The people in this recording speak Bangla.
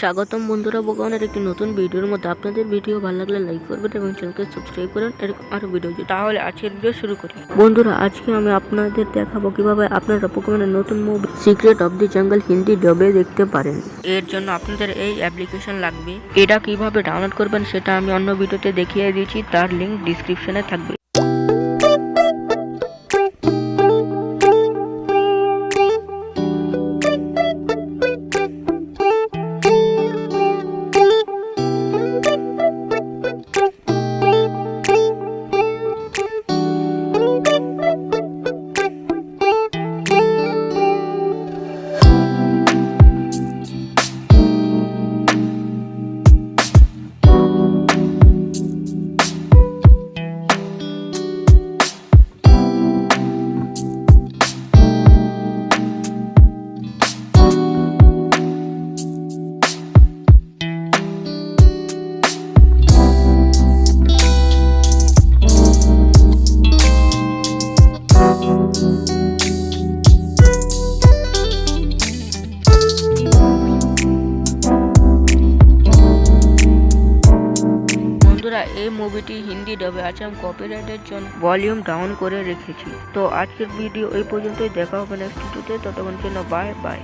স্বাগতম বন্ধুরা ভগবানের একটি নতুন ভিডিওর মধ্যে আপনাদের ভিডিও ভালো লাগলে লাইক করবেন এবং চ্যানেলকে সাবস্ক্রাইব করেন এরকম আরও ভিডিও তাহলে আজকের ভিডিও শুরু করি। বন্ধুরা, আজকে আমি আপনাদের দেখাবো কীভাবে আপনারা পকেমনের নতুন মুভি সিক্রেট অফ দি জঙ্গল হিন্দি ডবে দেখতে পারেন। এর জন্য আপনাদের এই অ্যাপ্লিকেশন লাগবে। এটা কীভাবে ডাউনলোড করবেন সেটা আমি অন্য ভিডিওতে দেখিয়ে দিয়েছি। তার লিঙ্ক ডিসক্রিপশনে থাকবে। এই মুভিটি হিন্দি ডাবে আছে, আমি কপিরাইটের জন্য ভলিউম ডাউন করে রেখেছি। তো আজকের ভিডিও এই পর্যন্তই, দেখা হবে নেক্সট ভিডিওতে ততক্ষণ জন্য বাই বাই